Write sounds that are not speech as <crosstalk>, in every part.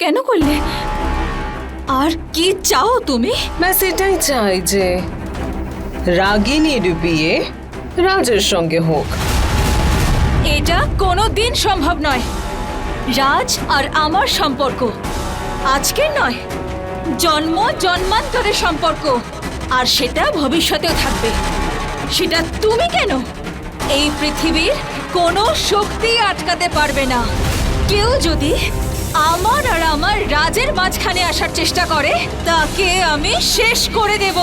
কেন করলে? আর কি চাও তুমি? ব্যাস এটাই চাই যে রাগিনীর বিয়ে রাজের সঙ্গে হোক এটা কোনো দিন সম্ভব নয়। রাজ আর আমার সম্পর্ক। আজকের নয়। জন্ম জন্মান্তরের সম্পর্ক। আর সেটা ভবিষ্যতেও থাকবে। সেটা তুমি কেন? এই পৃথিবীর কোনো শক্তি আটকাতে পারবে না। কেউ যদি আমার রাজের মাঝখানে আসার চেষ্টা করে, তাকে আমি শেষ করে দেব।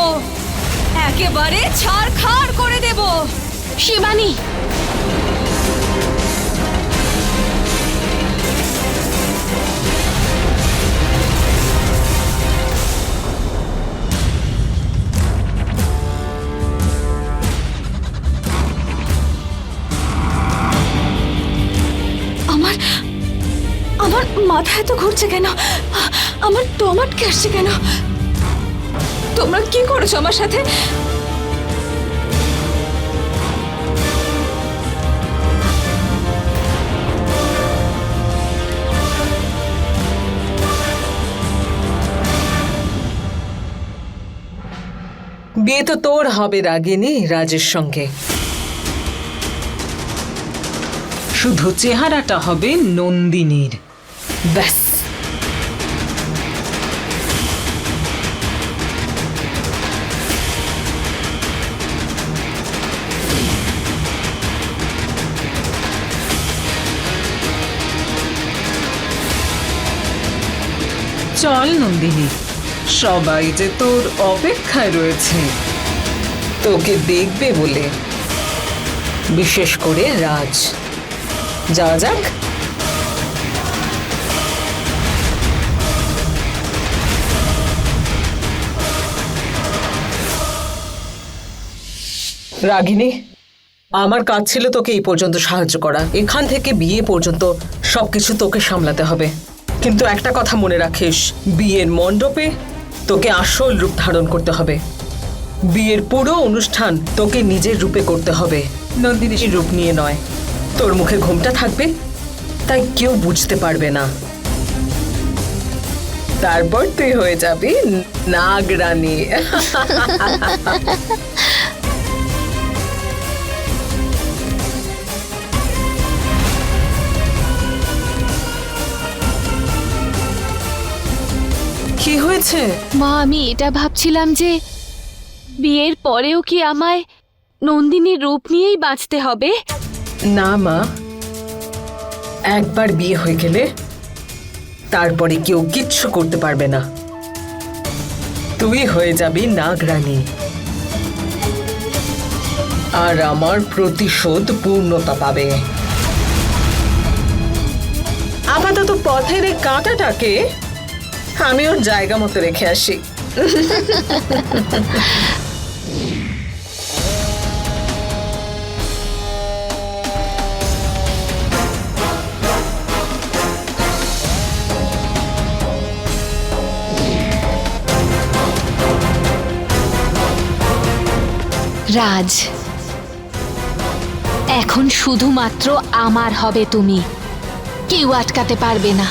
একেবারে ছাড় ছাড়খাড় করে দেব। শিবানী মাথা এত ঘুরছে কেন? আমার দম আটকে আসছে কেন? তোমরা কি করেছ আমার সাথে? বিয়ে তো তোর হবে রাগিনী রাজের সঙ্গে। শুধু চেহারাটা হবে নন্দিনীর। ব্যাস চল নন্দিনী, সবাই যে তোর অপেক্ষায় রয়েছে, তোকে দেখবে বলে। বিশেষ করে রাজ। যা যাক রাগিনী, আমার কাজ ছিল তোকে এই পর্যন্ত সাহায্য করা। এখান থেকে বিয়ে পর্যন্ত সবকিছু তোকে সামলাতে হবে। কিন্তু একটা কথা মনে রাখিস, বিয়ের মণ্ডপে তোকে আসল রূপ ধারণ করতে হবে। বিয়ের পুরো অনুষ্ঠান তোকে নিজের রূপে করতে হবে। নন্দিনীর রূপ নিয়ে নয়। তোর মুখে ঘুমটা থাকবে, তাই কেউ বুঝতে পারবে না। তারপর তুই হয়ে যাবি নাগরানী। <laughs> কি হয়েছে? মা আমি এটা ভাবছিলাম যে বিয়ের পরেও কি আমায় নন্দিনীর রূপ নিয়েই বাঁচতে হবে? না মা একবার বিয়ে হয়ে গেলে তারপরে কেউ কিচ্ছু করতে পারবে না। তুই হয়ে যাবি নাগরানী। আর আমার প্রতিশোধ পূর্ণতা পাবে। আপাতত পথের এই কাঁটাটাকে আমি ওর জায়গা মতো রেখে আসি। রাজ, এখন শুধুমাত্র আমার হবে তুমি। কেউ আটকাতে পারবে না।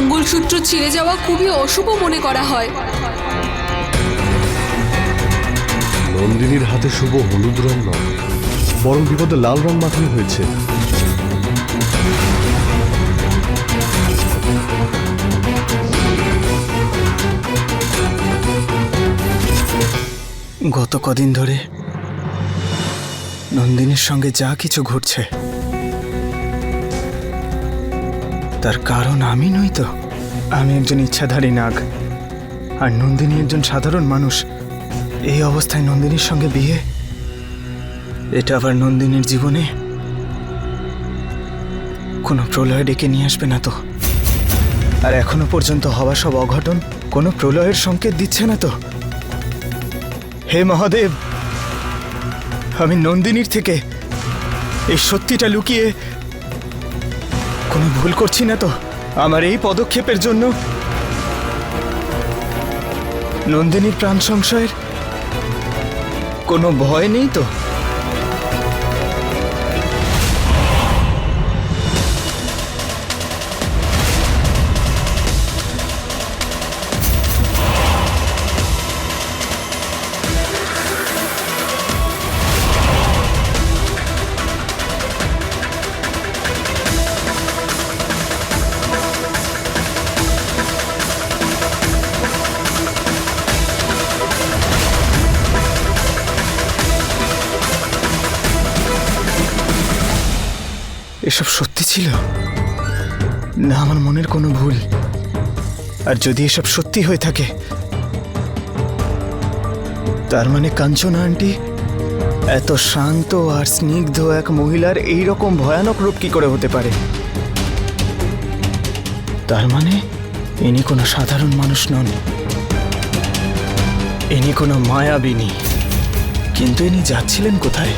মঙ্গলসূত্র ছিঁড়ে যাওয়া খুবই অশুভ মনে করা হয়। নন্দিনীর হাতে শুভ হলুদ রং নয় বরং বিপদে লাল রং মাখানো হয়েছে। গত কদিন ধরে নন্দিনীর সঙ্গে যা কিছু ঘটছে তার কারণ আমি নই তো। আমি একজন ইচ্ছাধারী নাগ, আর নন্দিনী একজন সাধারণ মানুষ। এই অবস্থায় নন্দিনীর সঙ্গে বিয়ে, এটা আবার নন্দিনীর জীবনে। কোনো প্রলয় ডেকে নিয়ে আসবে না তো। আর এখনও পর্যন্ত হওয়া সব অঘটন কোনো প্রলয়ের সংকেত দিচ্ছে না তো। হে মহাদেব, আমি নন্দিনীর থেকে এই সত্যিটা লুকিয়ে কোনো ভুল করছি না তো? আমার এই পদক্ষেপের জন্য নন্দিনীর প্রাণ সংশয়ের কোনো ভয় নেই তো? এসব সত্যি ছিল? না, আমার মনের কোনো ভুল। আর যদি এসব সত্যি হয়ে থাকে, তার মানে কাঞ্চনা আন্টি এত শান্ত আর স্নিগ্ধ এক মহিলার এই রকম ভয়ানক রূপ কি করে হতে পারে? তার মানে ইনি কোনো সাধারণ মানুষ নন। ইনি কোনো মায়াবিনী। কিন্তু ইনি যাচ্ছিলেন কোথায়?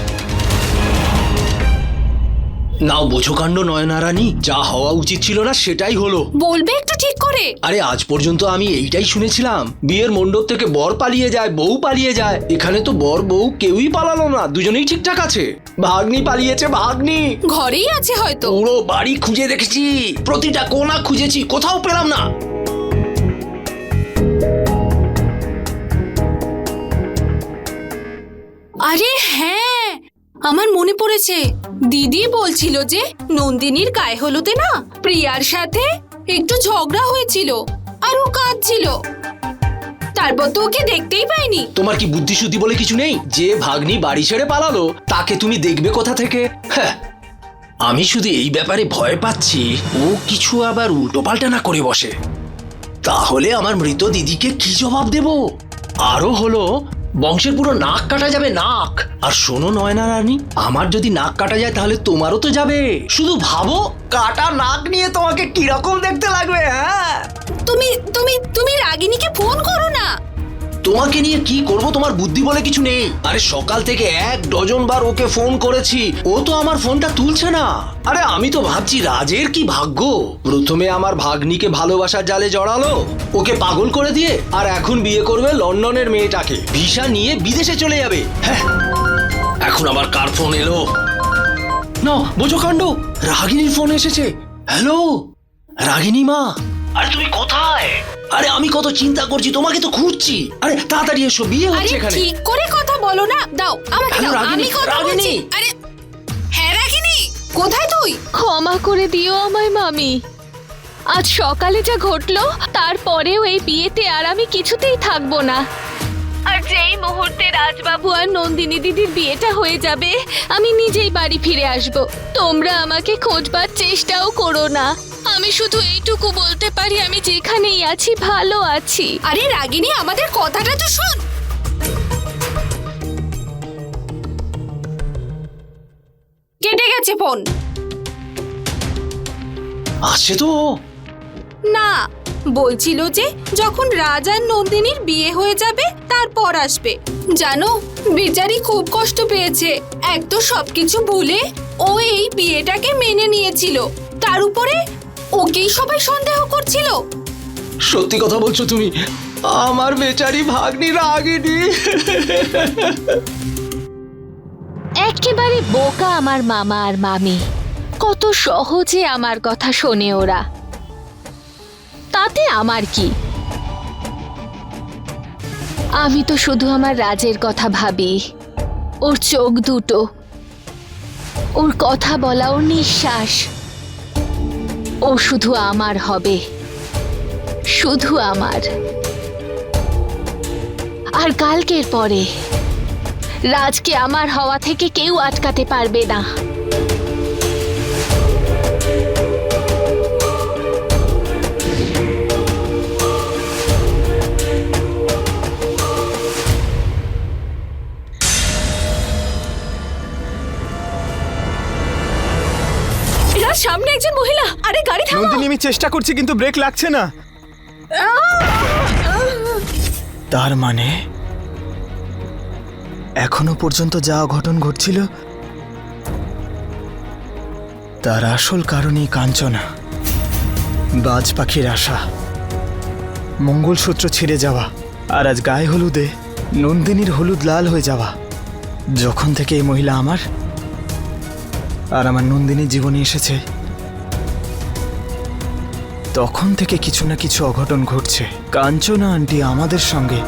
নাও বোঝো কাণ্ড নয়নারানী যা হওয়া উচিত ছিল না সেটাই হলো। বলবে একটু ঠিক করে। আরে আজ পর্যন্ত আমি এইটাই শুনেছিলাম। বিয়ের মণ্ডপ থেকে বর পালিয়ে যায় বউ পালিয়ে যায়। এখানে তো বর বউ কেউই পালালো না দুজনেই ঠিকঠাক আছে। ভাগ্নি পালিয়েছে ভাগ্নি। ঘরেই আছে হয়তো। পুরো বাড়ি খুঁজে দেখেছি প্রতিটা কোণা খুঁজেছি কোথাও পেলাম না। আরে হ্যাঁ আমার মনে পড়েছে, দিদি বলছিল যে নন্দিনীর গায়ে হলুদে না প্রিয়ার সাথে একটু ঝগড়া হয়েছিল, আর ও কাঁদছিল। তারপর তো ওকে দেখতেই পাইনি। তোমার কি বুদ্ধি শুদ্ধি বলে কিছু নেই? যে ভাগ্নি বাড়ি ছেড়ে পালালো, তাকে তুমি দেখবে কোথা থেকে? হ্যাঁ। আমি শুধু এই ব্যাপারে ভয় পাচ্ছি, ও কিছু আবার উল্টো পাল্টা না করে বসে। তাহলে আমার মৃত দিদিকে কি জবাব দেব? আরও হলো বংশের পুরো নাক কাটা যাবে নাক। আর শোনো নয়না রানী, আমার যদি নাক কাটা যায় তাহলে তোমারও তো যাবে। শুধু ভাবো, কাটা নাক নিয়ে তোমাকে কীরকম দেখতে লাগবে হ্যাঁ? তুমি তুমি তুমি রাগিনীকে ফোন করো না। তোমাকে নিয়ে কি করব তোমার বুদ্ধি বলে কিছু নেই। আরে সকাল থেকে এক ডজন বার ওকে ফোন করেছি। ও তো আমার ফোনটা তুলছে না। আরে আমি তো ভাবছি, রাজের কি ভাগ্য? প্রথমে আমার ভাগ্নিকে ভালোবাসার জালে জড়ালো, ওকে পাগল করে দিয়ে, আর এখন বিয়ে করবে লন্ডনের মেয়েটাকে। ভিসা নিয়ে বিদেশে চলে যাবে। হ্যাঁ। এখন আবার কার ফোন এলো? না, বোঝো কাণ্ড, রাগিনীর ফোন এসেছে। হ্যালো? রাগিনী মা? আরে তুমি কোথায়? আরে আমি কত চিন্তা করছি তোমাকে তো খুঁজছি। আরে তাড়াতাড়ি এসো বিয়ে হচ্ছে এখানে। ঠিক করে কথা বলো না দাও আমাকে দাও আমি কথা রাগিনী। বলছি আরে হ্যাঁ রাগিনী কোথায় তুই? ক্ষমা করে দিও আমায় মামি। আজ সকালে যা ঘটলো তারপরেও এই বিয়েতে আর আমি কিছুতেই থাকব না। যেই মুহূর্তে রাজবাবু আর নন্দিনী দিদির বিয়েটা হয়ে যাবে। আমি নিজেই বাড়ি ফিরে আসব। তোমরা আমাকে খোঁজবার চেষ্টাও করো না। আমি শুধু এইটুকু বলতে পারি আমি যেখানেই আছি ভালো আছি। আরে রাগিনী আমাদের কথাটা তো শোন। কেটে গেছে ফোন। আসছে তো না বলছিল যে যখন রাজার নন্দিনীর বিয়ে হয়ে যাবে তারপর আসবে। জানো বিচারি খুব কষ্ট পেয়েছে। এক তো সবকিছু ভুলে ও এই বিয়েটাকে মেনে নিয়েছিল। তার উপরে ওকেই সবাই সন্দেহ করছিল। সত্যি কথা বলছো তুমি? আমার বেচারি ভাগ্নি রাগিনী। একেবারে বোকা আমার মামা আর মামি। কত সহজে আমার কথা শোনে ওরা। তাতে আমার কি? আমি তো শুধু আমার রাজের কথা ভাবি। ওর চোখ দুটো। ওর কথা বলা ওর নিঃশ্বাস। ও শুধু আমার হবে। শুধু আমার। আর কালকের পরে, রাজকে আমার হওয়া থেকে কেউ আটকাতে পারবে না। চেষ্টা করছি, কিন্তু ব্রেক লাগছে না। তার মানে এখনও পর্যন্ত যা অঘটন ঘটছিল, তার আসল কারণই কাঞ্চনা, বাজ পাখির আশা, মঙ্গলসূত্র ছিঁড়ে যাওয়া, আর আজ গায়ে হলুদে, নন্দিনীর হলুদ লাল হয়ে যাওয়া। যখন থেকে এই মহিলা আমার, আর আমার নন্দিনীর জীবনে এসেছে তখন থেকে কিছু না কিছু অঘটন ঘটছে। কাঞ্চনা আন্টি আমাদের সঙ্গে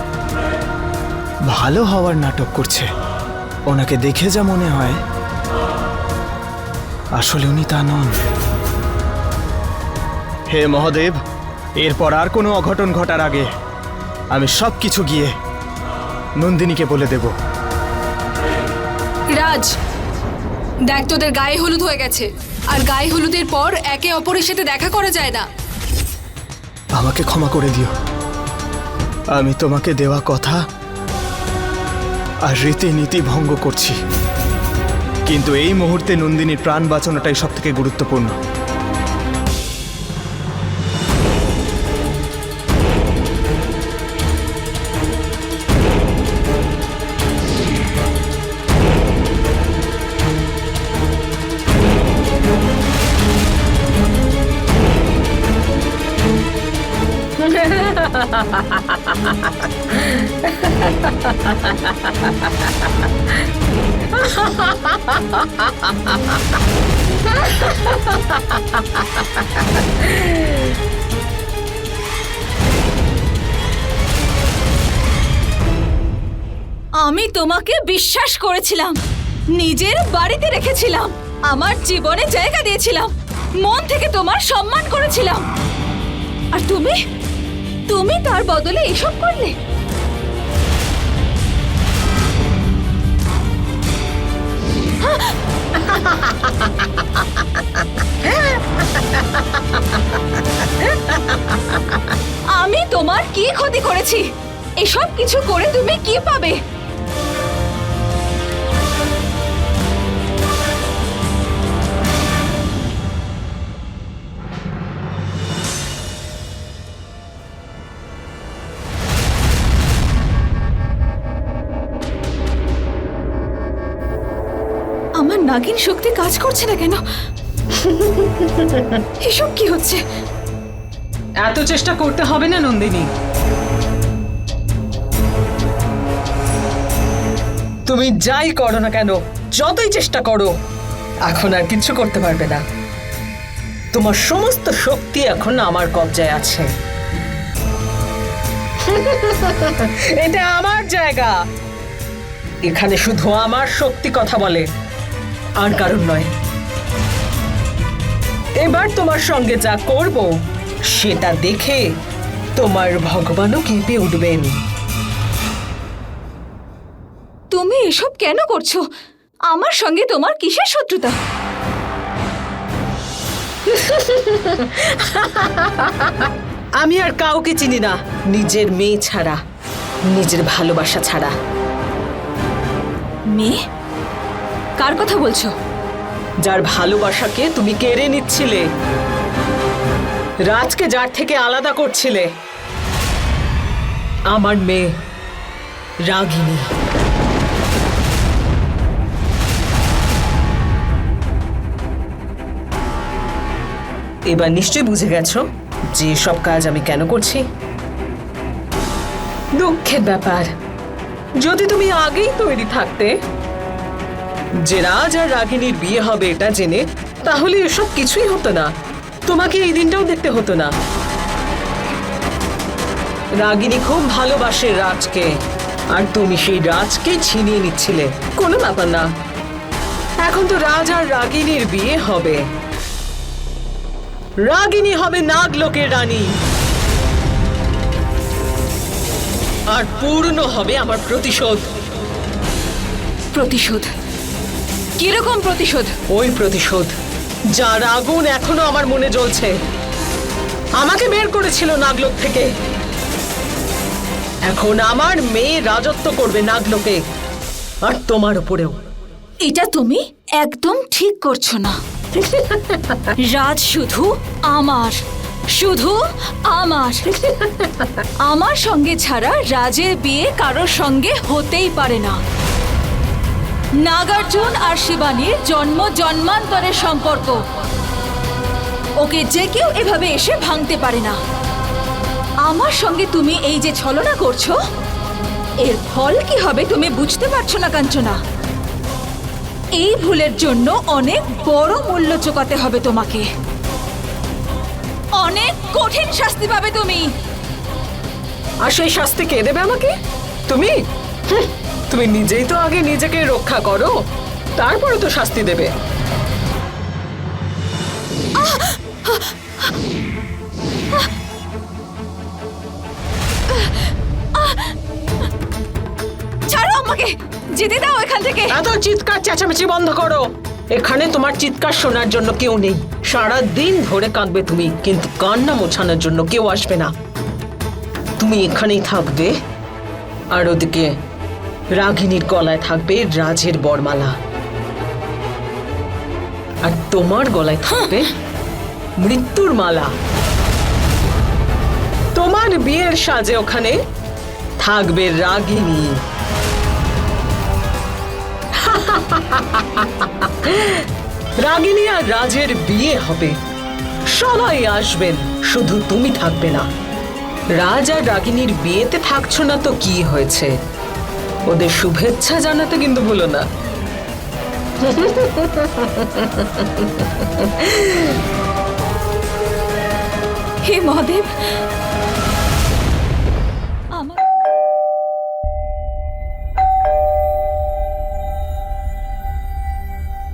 ভালো হওয়ার নাটক করছে। ওনাকে দেখে যা মনে হয়, আসলে উনি তা নন। হে মহাদেব, এরপর আর কোনো অঘটন ঘটার আগে আমি সব কিছু গিয়ে নন্দিনীকে বলে দেব। রাজ, দেখ তোদের গায়ে হলুদ হয়ে গেছে। আর গায়ে হলুদের পর একে অপরের সাথে দেখা করা যায় না। আমাকে ক্ষমা করে দিও। আমি তোমাকে দেওয়া কথা আর রীতিনীতি ভঙ্গ করছি। কিন্তু এই মুহূর্তে নন্দিনীর প্রাণ বাঁচানোটাই সব থেকে গুরুত্বপূর্ণ। আমি তোমাকে বিশ্বাস করেছিলাম। নিজের বাড়িতে রেখেছিলাম। আমার জীবনে জায়গা দিয়েছিলাম। মন থেকে তোমার সম্মান করেছিলাম। আর তুমি? তুমি তার বদলে এসব করলে? আমি তোমার কি ক্ষতি করেছি? এসব কিছু করে তুমি কি পাবে? আমার নাগিন শক্তি কাজ করছে না কেন? এসব কি হচ্ছে? এত চেষ্টা করতে হবে না, নন্দিনী। তুমি যাই করো না কেন, যতই চেষ্টা করো, এখন আর কিছু করতে পারবে না। তোমার সমস্ত শক্তি এখন আমার কবজায় আছে। এটা আমার জায়গা। এখানে শুধু আমার শক্তি কথা বলে, আর কারণ নয়। এবার তোমার সঙ্গে যা করব সেটা দেখে তোমার ভগবানও কেঁপে উঠবেন। তুমি এসব কেন করছ? আমার সঙ্গে তোমার কিসের শত্রুতা? আমি আর কাউকে চিনি না নিজের মেয়ে ছাড়া নিজের ভালোবাসা ছাড়া। মেয়ে? কার কথা বলছো? যার ভালোবাসাকে তুমি কেড়ে নিচ্ছিলে। রাজকে যার থেকে আলাদা করছিলে। আমার মেয়ে, রাগিনী। এবার নিশ্চয়ই বুঝে গেছো যে সব কাজ আমি কেন করছি? দুঃখের ব্যাপার। যদি তুমি আগেই তৈরি থাকতে যে রাজ আর রাগিনীর বিয়ে হবে এটা জেনে তাহলে এসব কিছুই হতো না। তোমাকে এই দিনটাও দেখতে হতো না। রাগিনী খুব ভালোবাসে রাজকে, আর তুমি সেই রাজকে ছিনিয়ে নিচ্ছিলে। কোনো ব্যাপার না। এখন তো রাজ আর রাগিনীর বিয়ে হবে। রাগিনী হবে নাগলোকের রানী। আর পূর্ণ হবে আমার প্রতিশোধ। প্রতিশোধ? কীরকম প্রতিশোধ? ওই প্রতিশোধ যার আগুন এখনও আমার মনে জ্বলছে। আমাকে বের করেছিল নাগলোক থেকে। এখন আমার মেয়ে রাজত্ব করবে নাগলোকে আর তোমার উপরেও। এটা তুমি একদম ঠিক করছ না। রাজ শুধু আমার শুধু আমার। আমার সঙ্গে ছাড়া রাজের বিয়ে কারোর সঙ্গে হতেই পারে না। নাগার্জুন আর শিবানীর জন্ম জন্মান্তরের সম্পর্ক। ওকে যে কেউ এভাবে এসে ভাঙতে পারে না। আমার সঙ্গে তুমি এই যে ছলনা করছ, এর ফল কি হবে তুমি বুঝতে পারছ না, কাঞ্চনা? এই ভুলের জন্য অনেক বড় মূল্য চোকাতে হবে তোমাকে। অনেক কঠিন শাস্তি পাবে তুমি। আর সেই শাস্তি কে দেবে আমাকে? তুমি? তুমি নিজেই তো আগে নিজেকে রক্ষা করো। তারপরে তো শাস্তি দেবে। ছাড়ো আমাকে! যেতে দাও এখান থেকে! এত চিৎকার চেঁচামেচি বন্ধ করো। এখানে তোমার চিৎকার শোনার জন্য কেউ নেই। সারা দিন ধরে কাঁদবে তুমি কিন্তু কান্না মোছানোর জন্য কেউ আসবে না। তুমি এখানেই থাকবে আর ওদিকে রাগিনীর গলায় থাকবে রাজের বরমালা। আর তোমার গলায় থাকবে মৃত্যুর মালা। তোমার বিয়ের সাজে ওখানে থাকবে রাগিনী। রাগিনী আর রাজের বিয়ে হবে। সবাই আসবেন শুধু তুমি থাকবে না। রাজ আর রাগিনীর বিয়েতে থাকছো না তো কি হয়েছে? ওদের শুভেচ্ছা জানাতে কিন্তু ভুলো না। হে মহাদেব।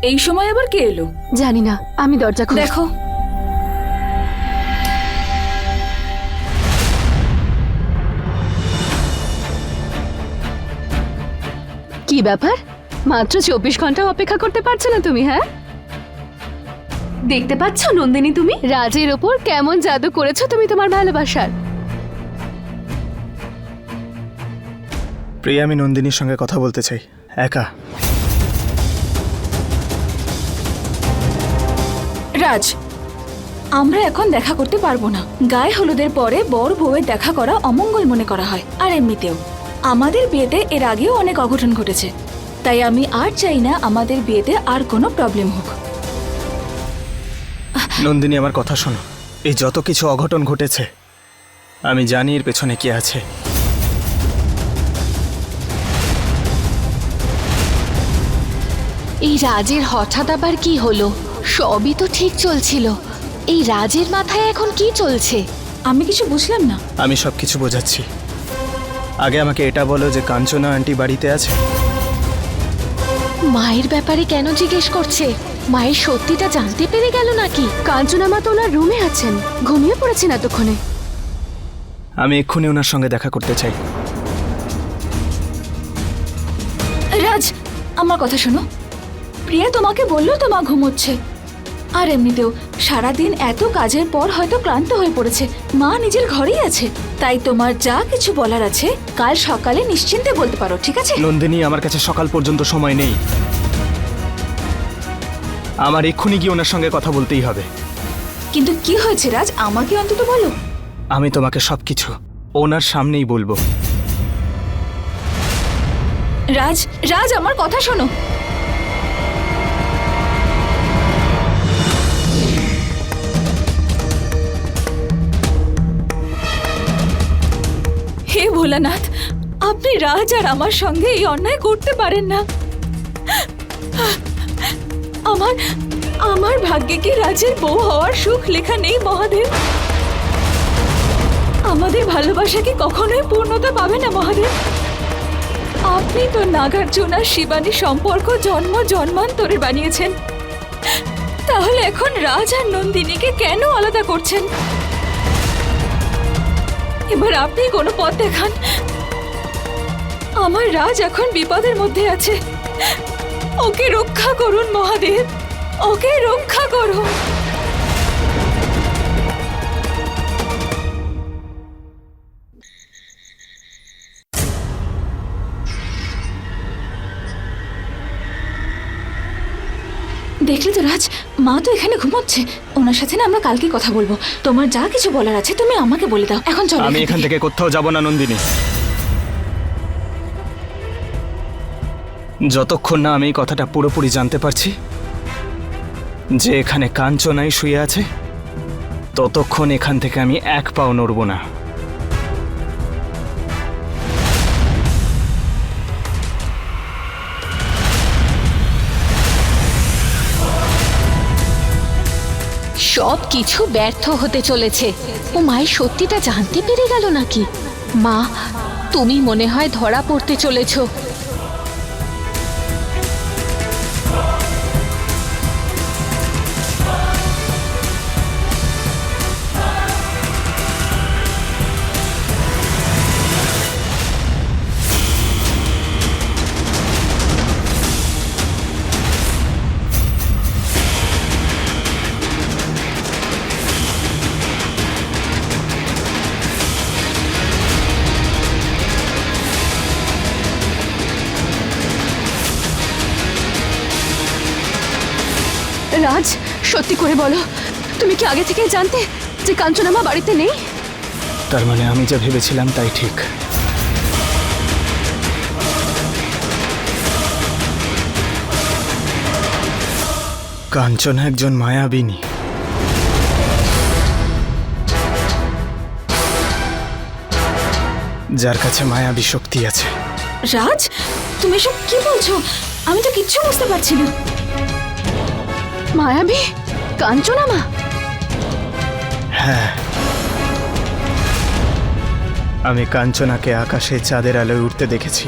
এই সময় আবার কে এলো? জানি না আমি দরজা খুলে দেখো। কি ব্যাপার? মাত্র চব্বিশ ঘণ্টা অপেক্ষা করতে পারছ না তুমি হ্যাঁ? দেখতে পাচ্ছ নন্দিনী তুমি? রাজের ওপর কেমন জাদু করেছ তুমি তোমার ভালোবাসার? প্রিয়া আমি নন্দিনীর সঙ্গে কথা বলতে চাই। একা। রাজ আমরা এখন দেখা করতে পারব না। গায়ে হলুদের পরে বর বউয়ের দেখা করা অমঙ্গল মনে করা হয় আর এমনিতেও। আমাদের বিয়েতে এর আগেও অনেক অঘটন ঘটেছে। তাই আমি আর চাই না আমাদের বিয়েতে আর কোনো প্রবলেম হোক। নন্দিনী আমার কথা শোনো। এই যত কিছু অঘটন ঘটেছে আমি জানি এর পেছনে কি আছে। এই রাজের হঠাৎ আবার কি হলো? সবই তো ঠিক চলছিল। এই রাজের মাথায় এখন কি চলছে? আমি কিছু বুঝলাম না। আমি সবকিছু বোঝাচ্ছি। আগে আমাকে এটা বলো যে কাঞ্চনা আন্টি বাড়িতে আছে? মায়ের ব্যাপারে কেন জিজ্ঞেস করছে? মায়ের সত্যিটা জানতে পেরে গেল নাকি? কাঞ্চনা মা তো ওনার রুমে আছেন। ঘুমিয়ে পড়েছেন এতক্ষণে। আমি এক্ষুনি ওনার সঙ্গে দেখা করতে চাই। রাজ আমার কথা শোনো। প্রিয়া তোমাকে বলল তো মা ঘুমোচ্ছে। আর এমনিতেও সারাদিন এত কাজের পর হয়তো ক্লান্ত হয়ে পড়েছে। মা নিজের ঘরেই আছে। তাই তোমার যা কিছু বলার আছে কাল সকালে নিশ্চিন্তে বলতে পারো ঠিক আছে? নন্দিনী আমার কাছে সকাল পর্যন্ত সময় নেই। আমার এক্ষুনি গিয়ে ওনার সঙ্গে কথা বলতেই হবে। কিন্তু কি হয়েছে রাজ? আমাকে অন্তত বলো। আমি তোমাকে সবকিছু ওনার সামনেই বলব। রাজ রাজ আমার কথা শোনো। ভোলানাথ, আপনি রাজ আর আমার সঙ্গে এই অন্যায় করতে পারেন না। আমার আমার ভাগ্যে কি রাজের বউ হওয়ার সুখ লেখা নেই, মহাদেব? আমাদের ভালোবাসা কি কখনোই পূর্ণতা পাবে না, মহাদেব? আপনি তো নাগার্জুন আর শিবানী সম্পর্ক জন্ম জন্মান্তরে বানিয়েছেন। তাহলে এখন রাজ আর নন্দিনীকে কেন আলাদা করছেন? এবার আপনি কোনো পথ দেখান। আমার রাজ এখন বিপদের মধ্যে আছে। ওকে রক্ষা করুন, মহাদেব। ওকে রক্ষা করুন। দেখলে তো রাজ মা তো এখানে ঘুমোচ্ছে। ওনার সাথে না আমরা কালকে কথা বলব। তোমার যা কিছু বলার আছে তুমি আমাকে বলে দাও। এখন চলো আমি এখান থেকে কোথাও যাব না নন্দিনী। যতক্ষণ না আমি এই কথাটা পুরোপুরি জানতে পারছি যে এখানে কাঞ্চনাই শুয়ে আছে ততক্ষণ এখান থেকে আমি এক পাও নড়ব না। সব কিছু ব্যর্থ হতে চলেছে। ও মায়ের সত্যিটা জানতে পেরে গেল নাকি? মা, তুমি মনে হয় ধরা পড়তে চলেছো। করে বলো। তুমি কি আগে থেকে জানতে যে কাঞ্চনামা বাড়িতে নেই? তার মানে আমি যা ভেবেছিলাম তাই ঠিক। কাঞ্চনা একজন মায়াবিনী। যার কাছে মায়াবী শক্তি আছে। রাজ তুমি সব কি বলছো? আমি তো কিচ্ছু বুঝতে পারছি না। মায়াবী? কাঞ্চনামা হ্যাঁ। আমি কাঞ্চনাকে আকাশে চাঁদের আলোয় উঠতে দেখেছি।